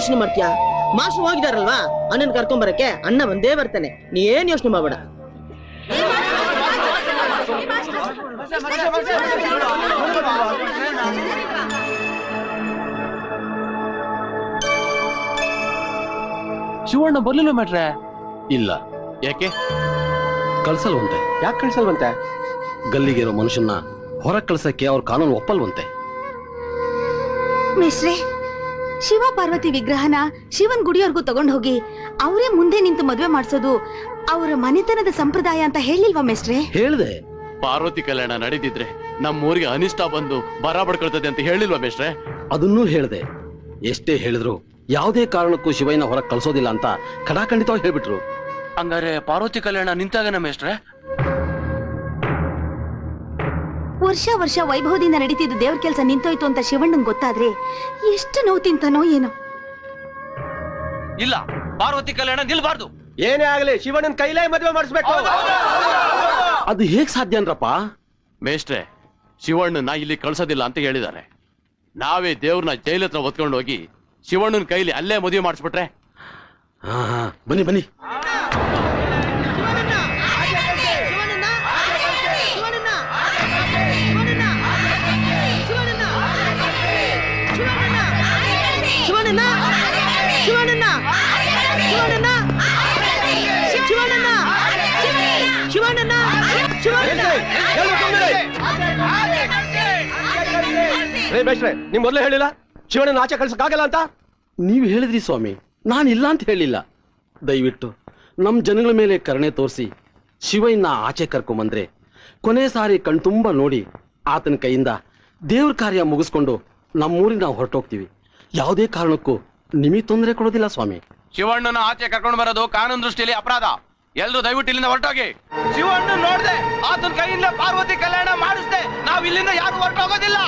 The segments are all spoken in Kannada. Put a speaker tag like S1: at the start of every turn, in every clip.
S1: ಯೋಚನೆ ಮಾಡ್ತೀಯಾ? ಮಾಸ್ಟರ್ ಹೋಗಿದಾರಲ್ವಾ? ಅಣ್ಣನ್ ಕರ್ಕೊಂಬರಕ್ಕೆ ಅಣ್ಣ ಬಂದೇ ಬರ್ತಾನೆ. ನೀ ಏನ್ ಯೋಚನೆ ಮಾಡಬೇಡ.
S2: ಶಿವಣ್ಣ ಬರ್ಲಿಲ್ಲ ಮಾಡ್ರೆ
S3: ಇಲ್ಲ. ಯಾಕೆ? ಕಳ್ಸಲ್ವಂತೆ.
S2: ಯಾಕೆ ಕಳ್ಸಲ್ವಂತೆ?
S3: ಗಲ್ಲಿಗಿರೋ ಮನುಷ್ಯನ್ನ ಹೊರಗೆ ಕಳ್ಸಕ್ಕೆ ಅವ್ರ ಕಾನೂನು ಒಪ್ಪಲ್ವಂತೆ.
S4: ಮಿಸ್ರೆ ಶಿವ ಪಾರ್ವತಿ ವಿಗ್ರಹನ ಶಿವನ್ ಗುಡಿಯವರೆಗೂ ತಗೊಂಡ್ ಹೋಗಿ ಅವರೇ ಮುಂದೆ ನಿಂತು ಮದ್ವೆ ಮಾಡಿಸೋದು ಅವರ ಮನೆತನದ ಸಂಪ್ರದಾಯ ಅಂತ ಹೇಳಿಲ್ವಾ ಮೇಸ್ಟ್ರೆ
S3: ಹೇಳ್ದೆ.
S2: ಪಾರ್ವತಿ ಕಲ್ಯಾಣ ನಡೆದಿದ್ರೆ ನಮ್ಮ ಊರಿಗೆ ಅನಿಷ್ಟ ಬಂದು ಬರ ಬಡ್ಕೊಳ್ತದೆ ಅಂತ ಹೇಳಿಲ್ವಾ ಮೇಸ್ಟ್ರೆ
S3: ಅದನ್ನೂ ಹೇಳ್ದೆ. ಎಷ್ಟೇ ಹೇಳಿದ್ರು ಯಾವುದೇ ಕಾರಣಕ್ಕೂ ಶಿವಯ್ಯನ ಹೊರಗೆ ಕಳಿಸೋದಿಲ್ಲ ಅಂತ ಖಡಾಖಂಡಿತವಾಗಿ ಹೇಳ್ಬಿಟ್ರು.
S2: ಹಂಗಾರೆ ಪಾರ್ವತಿ ಕಲ್ಯಾಣ ನಿಂತಾಗನ ಮೇಷ್ಟ್ರೆ?
S4: ವರ್ಷ ವರ್ಷ ವೈಭವದಿಂದ ನಡೀತಿದ್ದ ದೇವ್ರ ಕೆಲಸ ನಿಂತೋಯ್ತು ಅಂತ ಶಿವಣ್ಣಂಗ್ ಗೊತ್ತಾದ್ರೆ ಎಷ್ಟು ನೋವು ತಿಂತಾನೋ ಏನೋ.
S2: ಇಲ್ಲ ಪಾರ್ವತಿ ಕಲ್ಯಾಣ ನಿಲ್ಬಾರ್ದು.
S5: ಏನೇ ಆಗಲಿ ಶಿವಣ್ಣನ ಕೈಲೇ ಮದುವೆ ಮಾಡಿಸ್ಬೇಕು.
S3: ಅದು ಹೇಗ್ ಸಾಧ್ಯ ಅನ್ರಪ್ಪ
S2: ಮೇಷ್ಟ್ರೆ ಶಿವಣ್ಣನ ಇಲ್ಲಿ ಕಳ್ಸೋದಿಲ್ಲ ಅಂತ ಹೇಳಿದ್ದಾರೆ. ನಾವೇ ದೇವ್ರನ್ನ ಜೈಲ ಹತ್ರ ಹೊತ್ಕೊಂಡು ಹೋಗಿ ಶಿವಣ್ಣನ ಕೈಲಿ ಅಲ್ಲೇ ಮದುವೆ ಮಾಡಿಸ್ಬಿಟ್ರೆ?
S3: ಹಾ ಹಾ ಬನ್ನಿ ಬನ್ನಿ.
S5: ರೇ ಬೇಷ್ರೆ ನಿಮ್ ಮೊದಲೇ ಹೇಳಿಲ್ಲ? ಶಿವಣ್ಣನ ಆಚೆ ಕಳ್ಸಕ್ಕಾಗಲ್ಲ ಅಂತ?
S3: ನೀವು ಹೇಳಿದ್ರಿ ಸ್ವಾಮಿ ನಾನು ಇಲ್ಲ ಅಂತ ಹೇಳಿಲ್ಲ. ದಯವಿಟ್ಟು ನಮ್ಮ ಜನಗಳ ಮೇಲೆ ಕರುಣೆ ತೋರಿಸಿ ಶಿವಯ್ಯನ ಆಚೆ ಕರ್ಕೊಂಬಂದ್ರೆ ಕೊನೆ ಸಾರಿ ಕಣ್ತುಂಬ ನೋಡಿ ಆತನ ಕೈಯಿಂದ ದೇವ್ರ ಕಾರ್ಯ ಮುಗಿಸ್ಕೊಂಡು ನಮ್ಮೂರಿಗೆ ನಾವು ಹೊರಟೋಗ್ತೀವಿ. ಯಾವುದೇ ಕಾರಣಕ್ಕೂ ನಿಮಗೆ ತೊಂದರೆ ಕೊಡೋದಿಲ್ಲ ಸ್ವಾಮಿ.
S2: ಶಿವಣ್ಣನ ಆಚೆ ಕರ್ಕೊಂಡು ಬರೋದು ಕಾನೂನು ದೃಷ್ಟಿಯಲ್ಲಿ ಅಪರಾಧ. ಎಲ್ಲರೂ ದಯವಿಟ್ಟು ಇಲ್ಲಿಂದ ಹೊರಟೋಗಿ. ಶಿವಣ್ಣ ನೋಡ್ದೆ ಆತನ ಕೈಯಿಂದ ಪಾರ್ವತಿ ಕಲ್ಯಾಣ ಮಾಡಿಸ್ದೆ. ನಾವು ಇಲ್ಲಿಂದ ಯಾರು ಹೊರಟೋಗೋದಿಲ್ಲ.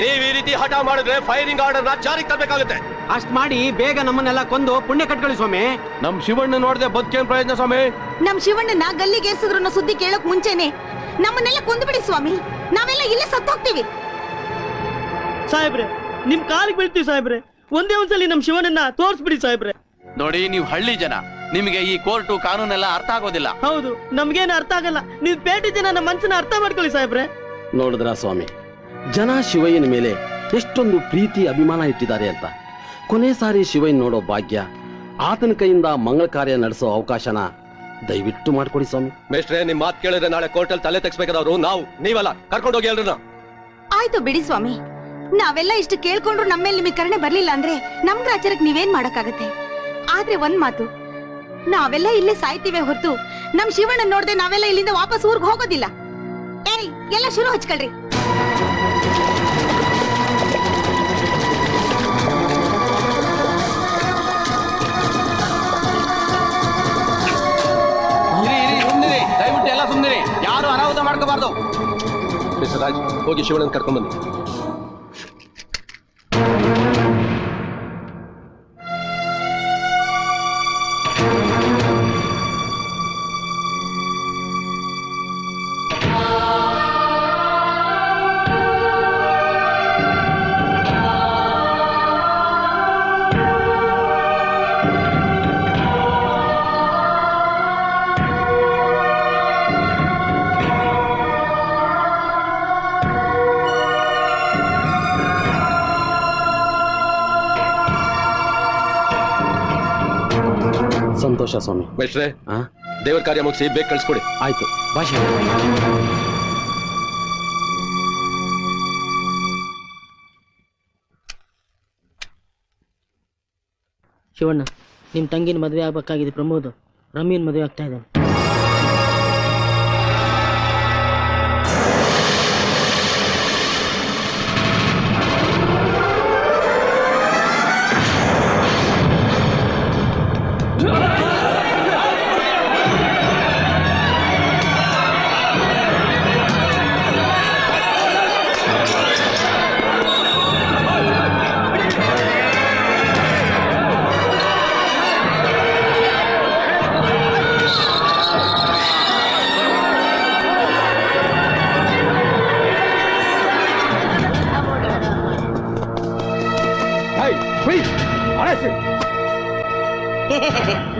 S5: ನೀವ್ ಈ ರೀತಿ ಹಠ ಮಾಡಿದ್ರೆ ಫೈರಿಂಗ್ ಆರ್ಡರ್ನ ಜಾರಿಗೆ ತರಬೇಕಾಗುತ್ತೆ.
S6: ಅಷ್ಟ್ ಮಾಡಿ ಬೇಗ ನಮ್ಮನ್ನೆಲ್ಲ ಕೊಂದು ಪುಣ್ಯ ಕಟ್ಕೊಳ್ಳಿ ಸ್ವಾಮಿ.
S2: ನಮ್ ಶಿವಣ್ಣ ನೋಡ್ದೆ ಬದುಕೇನ್ ಪ್ರಯತ್ನ ಸ್ವಾಮಿ?
S4: ನಮ್ ಶಿವಣ್ಣನ ಗಲ್ಲಿಗೇರ್ಸಿದ್ರು ಅನ್ನೋ ಸುದ್ದಿ ಕೇಳೋಕ್ ಮುಂಚೆನೆ ನಮ್ಮನ್ನೆಲ್ಲ ಕೊಂದ್ಬಿಡಿ ಸ್ವಾಮಿ. ನಾವೆಲ್ಲ ಇಲ್ಲೇ ಸತ್ತೋಗ್ತೀವಿ
S1: ಸಾಹೇಬ್ರೆ ನಿಮ್ ಕಾಲಿಗೆ ಬೀಳ್ತೀವಿ ಸಾಹೇಬ್ರೆ. ಒಂದೇ ಒಂದ್ಸಲಿ ನಮ್ ಶಿವನನ್ನ ತೋರ್ಸ್ಬಿಡಿ ಸಾಹೇಬ್ರೆ.
S2: ನೋಡಿ ನೀವು ಹಳ್ಳಿ ಜನ. ನಿಮಗೆ ಈ ಕೋರ್ಟು ಕಾನೂನೆಲ್ಲ ಅರ್ಥ ಆಗೋದಿಲ್ಲ.
S1: ಹೌದು ನಮ್ಗೇನು ಅರ್ಥ ಆಗಲ್ಲ. ನೀವ್ ಪೇಟೆ ಜನ ನಮ್ಮ ಮನ್ಸನ್ನ ಅರ್ಥ ಮಾಡ್ಕೊಳ್ಳಿ ಸಾಹೇಬ್ರೆ.
S3: ನೋಡಿದ್ರ ಸ್ವಾಮಿ? ಜನ ಶಿವಯ್ಯನ ಮೇಲೆ ಎಷ್ಟೊಂದು ಪ್ರೀತಿ ಅಭಿಮಾನ ಇಟ್ಟಿದ್ದಾರೆ ಅಂತ. ಕೊನೆ ಸಾರಿ ಶಿವಯ್ಯನ ನೋಡೋ ಭಾಗ್ಯ ಆತನ ಕೈಯಿಂದ ಮಂಗಳ ಕಾರ್ಯ ನಡೆಸೋ ಅವಕಾಶನ ದಯವಿಟ್ಟು ಮಾಡ್ಕೊಡಿ ಸ್ವಾಮಿ.
S5: ಮೇಷ್ಟ್ರೆ ನಿಮ್ ಮಾತು ಕೇಳಿದ್ರೆ ನಾಳೆ ಕೋರ್ಟಲ್ ತಲೆ ತೆಗಿಸ್ಬೇಕಾದವ್ರು ನಾವು ನೀವಲ್ಲ ಕರ್ಕೊಂಡೋಗಿ ಎಲ್ರನ್ನ.
S4: ಆಯ್ತು ಬಿಡಿ ಸ್ವಾಮಿ. ನಾವೆಲ್ಲ ಇಷ್ಟು ಕೇಳ್ಕೊಂಡ್ರು ನಮ್ಮೇಲೆ ನಿಮಗೆ ಕರುಣೆ ಬರ್ಲಿಲ್ಲ ಅಂದ್ರೆ ನಮ್ ರಾಜ್ಯಕ್ಕೆ ನೀವೇನ್ ಮಾಡಕ್ಕಾಗತ್ತೆ? ಆದ್ರೆ ಒಂದ್ ಮಾತು ನಾವೆಲ್ಲ ಇಲ್ಲೇ ಸಾಯ್ತೀವಿ ಹೊರತು ನಮ್ ಶಿವಣ್ಣ ನೋಡ್ದೆ ನಾವೆಲ್ಲ ಇಲ್ಲಿಂದ ವಾಪಸ್ ಊರ್ಗ್ ಹೋಗೋದಿಲ್ಲ. ಏಯ್ ಎಲ್ಲ ಶುರು ಹಚ್ಕೊಳ್ರಿ.
S2: ಅನಾಹುತ ಮಾಡ್ಕೋಬಾರ್ದು
S5: ಮಿಸ್ಟರ್ ರಾಜ್ ಹೋಗಿ ಶಿವಣ್ಣನ ಕರ್ಕೊಂಡ್ ಬನ್ನಿ
S3: ಸಂತೋಷ ಸ್ವಾಮಿ.
S5: ಮೇಷ್ಟ್ರೆ
S3: ಆ?
S5: ದೇವರ ಕಾರ್ಯ ಮುಗಿಸಿ ಬೇಗ ಕಳಿಸ್ಕೊಡಿ.
S3: ಆಯ್ತು. ಭಾಷೆ.
S1: ಶಿವಣ್ಣ ನಿಮ್ಮ ತಂಗಿನ ಮದುವೆ ಆಗ್ಬೇಕಾಗಿದೆ ಪ್ರಮೋದ್. ರಮ್ಯನ್ ಮದುವೆ ಆಗ್ತಾ ಇದ್ದಾನೆ.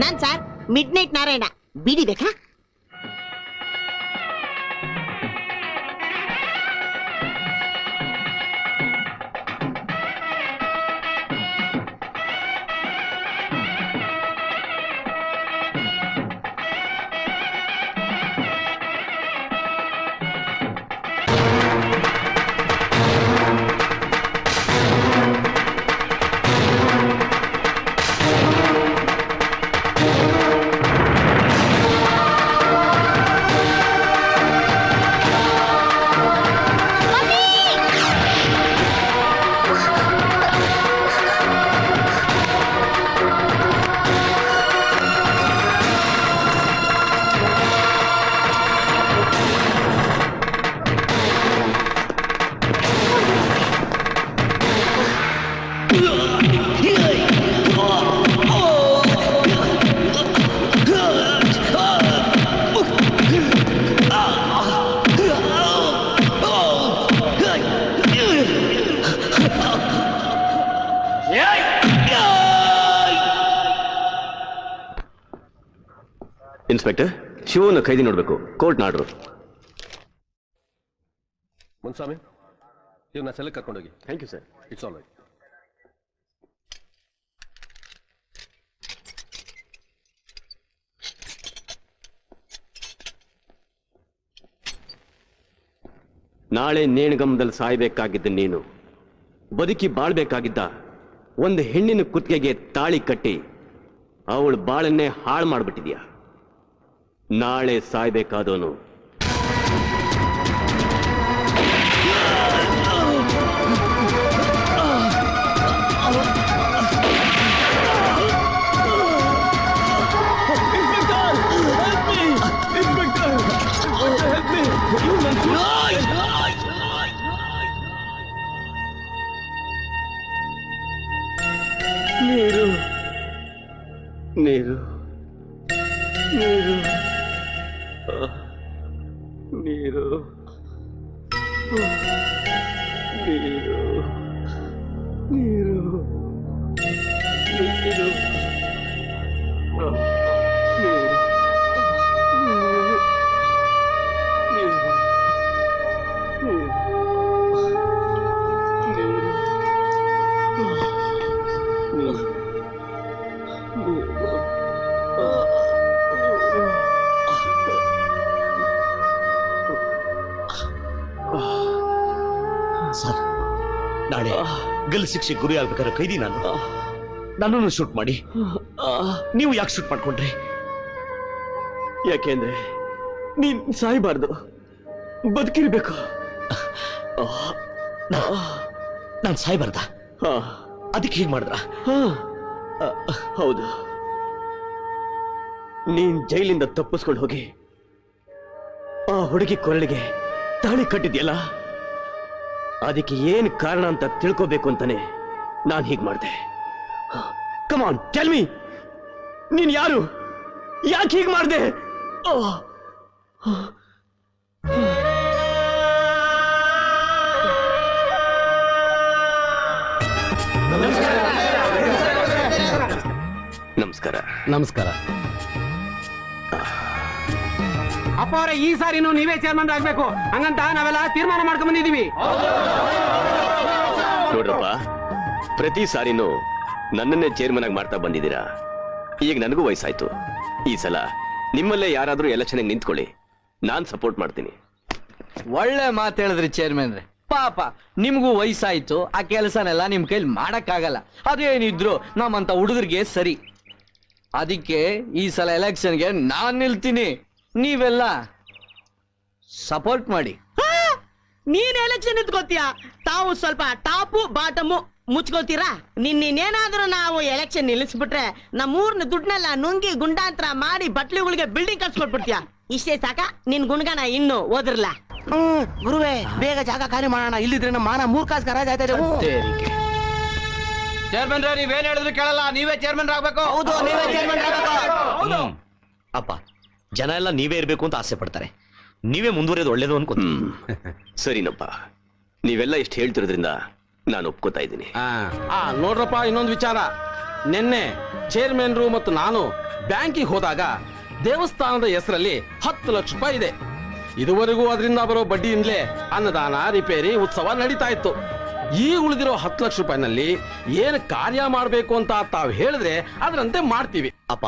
S7: ನಾನ್ ಸರ್ ಮಿಡ್ ನೈಟ್ ನಾರಾಯಣ. ಬಿಡಿ ಬೇಕಾ?
S5: ಇನ್ಸ್ಪೆಕ್ಟರ್? ಶಿವನ ಕೈದಿ ನೋಡ್ಬೇಕು. ಕೋರ್ಟ್ ನಾಡ್ರು. ಮುನ್ಸ್ವಾಮಿ ಇವ್ರನ್ನ ಸೆಲೆಕ್ಟ್ ಕರ್ಕೊಂಡೋಗಿ. Thank you sir it's all right ನಾಳೆ ನೇಣಗಮದಲ್ಲಿ ಸಾಯ್ಬೇಕಾಗಿದ್ದ ನೀನು ಬದುಕಿ ಬಾಳ್ಬೇಕಾಗಿದ್ದ ಒಂದು ಹೆಣ್ಣಿನ ಕುತ್ತಿಗೆಗೆ ತಾಳಿ ಕಟ್ಟಿ ಅವಳು ಬಾಳನ್ನೇ ಹಾಳು ಮಾಡ್ಬಿಟ್ಟಿದ್ಯಾ? ನಾಳೆ ಸಾಯ್ಬೇಕಾದವನು ನೀರು ನೀರು ನೀರು.
S8: ನಾಳೆ ಗಲ್ ಶಿಕ್ಷೆ ಗುರಿ ಆಗ್ಬೇಕಾದ್ರೆ ಕೈದಿ ನಾನು. ನನ್ನನ್ನು ಶೂಟ್ ಮಾಡಿ. ನೀವು ಯಾಕೆ ಶೂಟ್ ಮಾಡ್ಕೊಂಡ್ರಿ?
S5: ಯಾಕೆಂದ್ರೆ ನೀನ್ ಸಾಯ್ಬಾರ್ದು. ಬದುಕಿರ್ಬೇಕು.
S8: ನಾನು ಸಾಯ್ಬಾರ್ದ? ಅದಕ್ಕೆ ಹೀಗೆ ಮಾಡಿದ್ರ?
S5: ಹಾ. ಹೌದು. ನೀನ್ ಜೈಲಿಂದ ತಪ್ಪಿಸ್ಕೊಂಡು ಹೋಗಿ ಆ ಹುಡುಗಿ ಕೊರಳಿಗೆ ತಾಳಿ ಕಟ್ಟಿದ್ಯಲ್ಲ? ಅದಕ್ಕೆ ಏನ್ ಕಾರಣ ಅಂತ ತಿಳ್ಕೋಬೇಕು ಅಂತಾನೆ ನಾನು ಹೀಗೆ ಮಾಡ್ದೆ. ಕಮಾನ್ ಟೆಲ್ ಮೀ ನೀನ್ ಯಾರು? ಯಾಕೆ ಹೀಗೆ ಮಾಡಿದೆ? ನಮಸ್ಕಾರ.
S3: ನಮಸ್ಕಾರ.
S6: ಅಪ್ಪ ಅವರೇ ಈ ಸಾರಿನೂ ನೀವೇ ಚೇರ್ಮನ್ ಆಗ್ಬೇಕು. ಹಂಗಂತ ನಾವೆಲ್ಲ ತೀರ್ಮಾನ ಮಾಡ್ಕೊಂಡ್ ಬಂದಿದೀವಿ
S5: ನೋಡ್ರಪ್ಪ ಪ್ರತಿ ಸಾರಿನೂ ನನ್ನನ್ನೇ ಚೇರ್ಮನ್ ಆಗಿ ಮಾಡ್ತಾ ಬಂದಿದ್ದೀರಾ? ಈಗ ನನಗೂ ವಯಸ್ಸಾಯ್ತು. ಈ ಸಲ ನಿಮ್ಮಲ್ಲೇ ಯಾರಾದ್ರೂ ಎಲೆಕ್ಷನ್ ನಿಂತ್ಕೊಳ್ಳಿ. ನಾನ್ ಸಪೋರ್ಟ್ ಮಾಡ್ತೀನಿ.
S9: ಒಳ್ಳೆ ಮಾತು ಹೇಳಿದ್ರಿ ಚೇರ್ಮನ್ ರೇ ಪಾಪ ನಿಮ್ಗೂ ವಯಸ್ಸಾಯ್ತು ಆ ಕೆಲಸನೆಲ್ಲ ನಿಮ್ ಕೈಲಿ ಮಾಡಕ್ಕಾಗಲ್ಲ. ಅದೇನಿದ್ರು ನಮ್ಮಂತ ಹುಡುಗರಿಗೆ ಸರಿ. ಅದಕ್ಕೆ ಈ ಸಲ ಎಲೆಕ್ಷನ್ಗೆ ನಾನ್ ನಿಲ್ತೀನಿ. ನೀವೆಲ್ಲ ಸಪೋರ್ಟ್ ಮಾಡಿ.
S7: ನೀನ್ ಎಲೆಕ್ಷನ್ ನಿಂತ್ಕೋತೀಯ? ತಾವು ಸ್ವಲ್ಪ ಟಾಪು ಬಾಟಮು ಮುಚ್ಕೋತೀರಾ ನಿನ್ನೇನಾದ್ರೂ ನಾವು ಎಲೆಕ್ಷನ್ ನಿಲ್ಲಿಸ್ಬಿಟ್ರೆ ನಮ್ಮೂರ್ನ ದುಡ್ಡನ್ನೆಲ್ಲ ನುಂಗಿ ಗುಂಡಾಂತರ ಮಾಡಿ ಬಟ್ಲಿಗಳಿಗೆ ಬಿಲ್ಡಿಂಗ್ ಕಟ್ಸ್ಕೊಟ್ಬಿಡ್ತೀಯ ಇಷ್ಟೇ ಸಾಕ? ನಿನ್ ಗುಣಗಾನ ಇನ್ನು ಓದಿರ್ಲ ಹ್ಮ್ ಗುರುವೇ ಬೇಗ ಜಾಗ ಖಾಲಿ ಮಾಡೋಣ. ಇಲ್ಲಿದ್ರೆ ನಮ್ಮ ಮಾನ ಮೂರ್ ಕಾಸು ಖರಾಜ್ ಆಯ್ತಾ ಇದೆ.
S10: ಚೇರ್ಮನ್ ರೇ ನೀವೇನ್ ಹೇಳಿದ್ರು ಕೇಳಲ್ಲ. ನೀವೇ ಚೇರ್ಮನ್ ಆಗ್ಬೇಕು.
S7: ಹೌದು ನೀವೇ ಚೇರ್ಮನ್.
S8: ಅಪ್ಪ ಜನ ಎಲ್ಲ ನೀವೇ ಇರಬೇಕು ಅಂತ ಆಸೆ ಪಡ್ತಾರೆ. ನೀವೇ ಮುಂದುವರಿಯೋದು ಒಳ್ಳೇದು
S5: ಅನ್ಕೊಂತ ಸರಿನಪ್ಪ. ನೀವೆಲ್ಲ ಇಷ್ಟು ಹೇಳ್ತಿರೋದ್ರಿಂದ ನಾನು ಒಪ್ಕೋತಾ ಇದ್ದೀನಿ.
S3: ಆ, ಆ ನೋಡ್ರಪ್ಪ ಇನ್ನೊಂದು ವಿಚಾರ. ನಿನ್ನೆ ಚೇರ್ಮನ್ರು ಮತ್ತು ನಾನು ಬ್ಯಾಂಕಿಗೆ ಹೋದಾಗ ದೇವಸ್ಥಾನದ ಹೆಸರಲ್ಲಿ ಹತ್ತು ಲಕ್ಷ ರೂಪಾಯಿ ಇದೆ. ಇದುವರೆಗೂ ಅದರಿಂದ ಬರೋ ಬಡ್ಡಿಯಿಂದಲೇ ಅನ್ನದಾನ ರಿಪೇರಿ ಉತ್ಸವ ನಡೀತಾ ಇತ್ತು. ಈ ಉಳಿದಿರೋ ಹತ್ತು ಲಕ್ಷ ರೂಪಾಯಿನಲ್ಲಿ ಏನು ಕಾರ್ಯ ಮಾಡಬೇಕು ಅಂತ ತಾವು ಹೇಳಿದ್ರೆ ಅದರಂತೆ ಮಾಡ್ತೀವಿ.
S8: ಅಪ್ಪ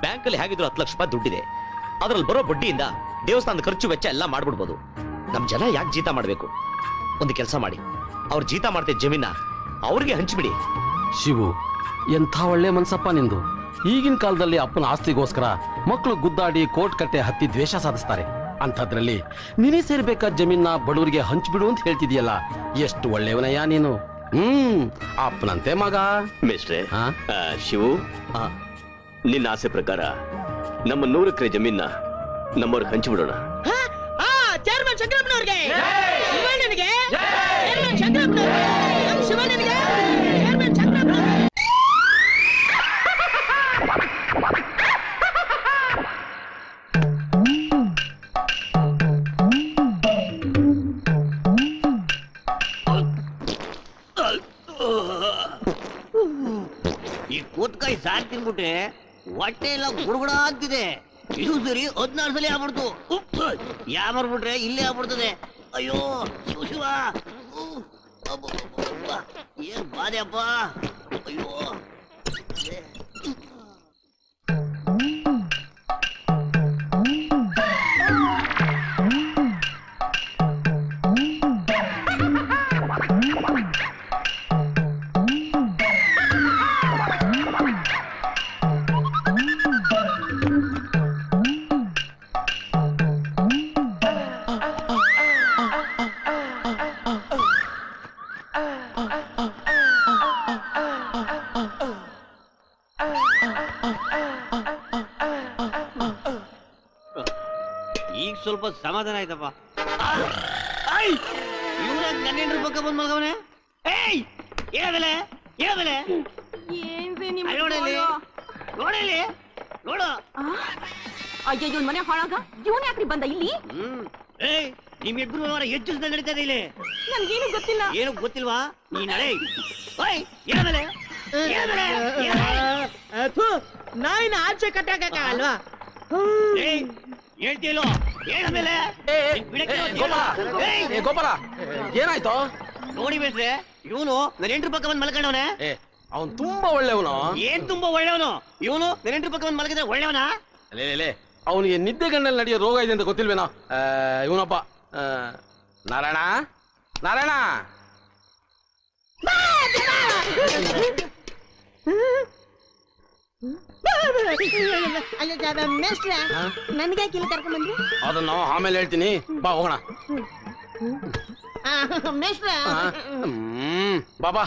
S8: ಬ್ಯಾಂಕಲ್ಲಿ ಹೇಗಿದ್ರು ಹತ್ತು ಲಕ್ಷ ರೂಪಾಯಿ ದುಡ್ಡಿದೆ. ಅದರಲ್ಲಿ ಬರೋ ಬಡ್ಡಿಯಿಂದ ದೇವಸ್ಥಾನದ ಖರ್ಚು ವೆಚ್ಚ ಎಲ್ಲ ಮಾಡ್ಬಿಡ್ಬೋದು. ನಮ್ ಜನ ಯಾಕೆ ಜೀತ ಮಾಡಬೇಕು? ಒಂದು ಕೆಲಸ ಮಾಡಿ. ಅವ್ರ ಜೀತ ಮಾಡ್ತಿದ್ದ ಜಮೀನ. ಅವ್ರಿಗೆ ಹಂಚ್ಬಿಡಿ.
S3: ಶಿವು ಎಂಥ ಒಳ್ಳೆ ಮನ್ಸಪ್ಪ ನಿಂದು. ಈಗಿನ ಕಾಲದಲ್ಲಿ ಅಪ್ಪನ ಆಸ್ತಿಗೋಸ್ಕರ ಮಕ್ಕಳು ಗುದ್ದಾಡಿ ಕೋರ್ಟ್ ಕಟ್ಟೆ ಹತ್ತಿ ದ್ವೇಷ ಸಾಧಿಸ್ತಾರೆ. ಅಂಥದ್ರಲ್ಲಿ ನೀನೇ ಸೇರ್ಬೇಕಾದ ಜಮೀನ ಬಡವರಿಗೆ ಹಂಚಿಬಿಡು ಅಂತ ಹೇಳ್ತಿದ್ಯಲ್ಲ? ಎಷ್ಟು ಒಳ್ಳೆಯವನಯ್ಯ ನೀನು. ಹ್ಮ್ ಅಪ್ಪನಂತೆ ಮಗ.
S5: ಮೇಷ್ಟ್ರೆ
S3: ಹಾ?
S5: ಆ, ಶಿವು
S8: ಆ,
S5: ನಿನ್ನ ಆಸೆ ಪ್ರಕಾರ ನಮ್ಮ ನೂರು ಎಕರೆ ಜಮೀನ ನಮ್ಮವ್ರಿಗೆ ಹಂಚಿಬಿಡೋಣ.
S1: ಆ ಚೇರ್ಮನ್ ಶಂಕರಪ್ಪನವ್ರಿಗೆ.
S11: ಈ ಕೂತ್ಕಾಯಿ ಸಾರ್ ತಿನ್ಬಿಟ್ರೆ ಹೊಟ್ಟೆ ಎಲ್ಲ ಗುಡುಗುಡ ಅಂತಿದೆ. ಇದು ಸರಿ ಹದಿನಾರು ಸಲ ಆಗ್ಬಿಡ್ತು. ಯಾ ಬರ್ಬಿಟ್ರೆ ಇಲ್ಲೇ ಆಗ್ಬಿಡ್ತದೆ. ಅಯ್ಯೋ, ಶಿವ ಶಿವ. ಏನ್ ಬಾಧೆ ಅಪ್ಪ ಅಯ್ಯೋ. ಸ್ವಲ್ಪ ಸಮಾಧಾನ ಆಯ್ತಪ್ಪ. ಇವನ ನನ್ನ ಹೆಂಡ್ರ ಪಕ್ಕ ಬಂದ್ ಮಲ್ಗವನೆ? ಏಯ್! ಹೇಳದಲೆ ಹೇಳದಲೆ
S4: ಏನ್ರಿ ನಿಮ್
S11: ನೋಡಲಿ ನೋಡಲಿ ನೋಡು.
S4: ಅಯ್ಯೋ ಇವನ್ ಮನೆ ಹಾಳಾಗ? ಇವನ್ ಯಾಕ್ರಿ ಬಂದ ಇಲ್ಲಿ?
S11: ಹ್ಮ್. ಏಯ್ ನಿಮ್ಮಿಬ್ರು ಅವರ ಹೆಚ್ಚು ನಡೀತದೆ ಇಲ್ಲಿ.
S4: ನನ್ಗೇನು ಗೊತ್ತಿಲ್ಲ.
S11: ಏನು ಗೊತ್ತಿಲ್ವಾ? ನೀ ನಡೆ ಓಯ್ ಹೇಳದಲೆ
S1: ನಾಯಿನ ಆಚೆ ಕಟ್ಟಾಕಲ್ವಾ
S11: ಏಯ್ ಹೇಳ್ತೀಯಲ್ಲೋ ಹೇಳಮೇಲೆ
S3: ಏ ಗೋಪಾಲ ಏನಾಯ್ತು
S11: ನೋಡಿ ಬೇಸ್ರೆ ಇವನು ನನ್ನ ಹೆಂಡ್ರ ಪಕ್ಕ ಬಂದ್ ಮಲ್ಕೊಂಡವನೆ
S3: ಏ ಅವನ್ ತುಂಬಾ ಒಳ್ಳೆಯವನು
S11: ಏನ್ ತುಂಬಾ ಒಳ್ಳೆಯವನು ಇವನು ನನ್ನ ಹೆಂಡ್ರ ಪಕ್ಕ ಬಂದ್ ಮಲಗಿದ್ರೆ ಒಳ್ಳೆಯವನಾ
S3: ಲೇ ಲೇ, ಲೇ ಅವನಿಗೆ ನಿದ್ದೆ ಗಣ್ಣಲ್ಲಿ ನಡೆಯೋ ರೋಗ ಇದೆ ಅಂತ ಗೊತ್ತಿಲ್ವೇನೋ ಇವನಪ್ಪ ನಾರಾಯಣ ನಾರಾಯಣ
S1: ಮೇಷ್ಟ್ರೆ ನನ್ಗೆ ಇಲ್ಲಿ ಕರ್ಕೊಂಡ್ ಬಂದ್ರಿ?
S3: ಅದನ್ನ ಆಮೇಲೆ ಹೇಳ್ತೀನಿ. ಬಾ ಹೋಗೋಣ.
S1: ಆ,
S3: ಹ್ಮ್. ಬಾಬಾ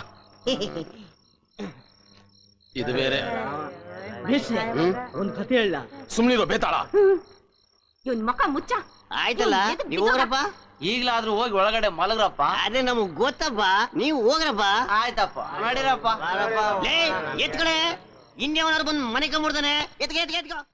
S3: ಇದು ಬೇರೆ.
S1: ಮೇಷ್ಟ್ರೆ
S3: ಹ್ಮ್?
S1: ಒಂದ್ ಕತೆ ಹೇಳ.
S3: ಸುಮ್ನಿರೋ ಬೇತಾಳ.
S4: ಇವನ್ ಮಕ್ಕ ಮುಚ್ಚ.
S11: ಆಯ್ತಲ್ಲ
S4: ನೀ
S11: ನೀವು ಹೋಗ್ರಪ್ಪ.
S9: ಈಗ್ಲಾದ್ರೂ ಹೋಗಿ ಒಳಗಡೆ ಮಲಗ್ರಪ್ಪ.
S11: ಅದೇ ನಮಗ್ ಗೊತ್ತಪ್ಪ ನೀವು ಹೋಗ್ರಪ್ಪ.
S9: ಆಯ್ತಪ್ಪ. ಮಾಡಿರಪ್ಪ.
S11: ಲೇ ಇನ್ಯಾವನಾರು ಬಂದು ಮನೆ ಕಂಬಿಡ್ತಾನೆ ಎತ್ಗೆ ಎತ್ಗೆ ಎತ್ಕ